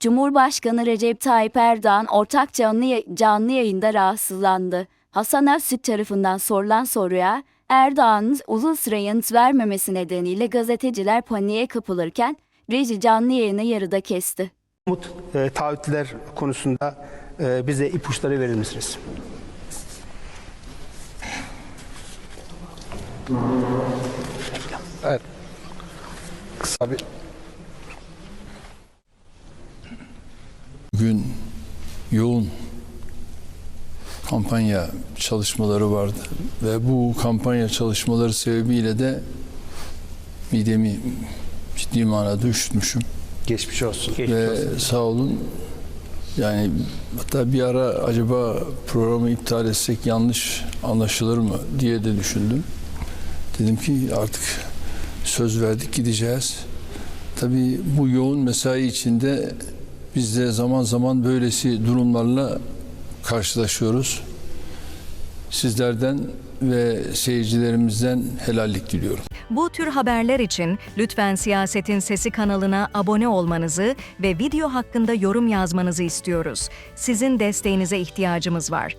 Cumhurbaşkanı Recep Tayyip Erdoğan ortak canlı, canlı yayında rahatsızlandı. Hasan Öztürk tarafından sorulan soruya Erdoğan'ın uzun süre yanıt vermemesi nedeniyle gazeteciler paniğe kapılırken reji canlı yayını yarıda kesti. Umut e, taahhütler konusunda e, bize ipuçları verir misiniz? Evet. Kısa bir Bugün yoğun kampanya çalışmaları vardı ve bu kampanya çalışmaları sebebiyle de midemi ciddi manada üşütmüşüm geçmiş olsun. ve sağ olun yani hatta bir ara acaba programı iptal etsek yanlış anlaşılır mı diye de düşündüm. Dedim ki artık söz verdik gideceğiz. Tabii bu yoğun mesai içinde biz de zaman zaman böylesi durumlarla karşılaşıyoruz. Sizlerden ve seyircilerimizden helallik diliyorum. Bu tür haberler için lütfen Siyasetin Sesi kanalına abone olmanızı ve video hakkında yorum yazmanızı istiyoruz. Sizin desteğinize ihtiyacımız var.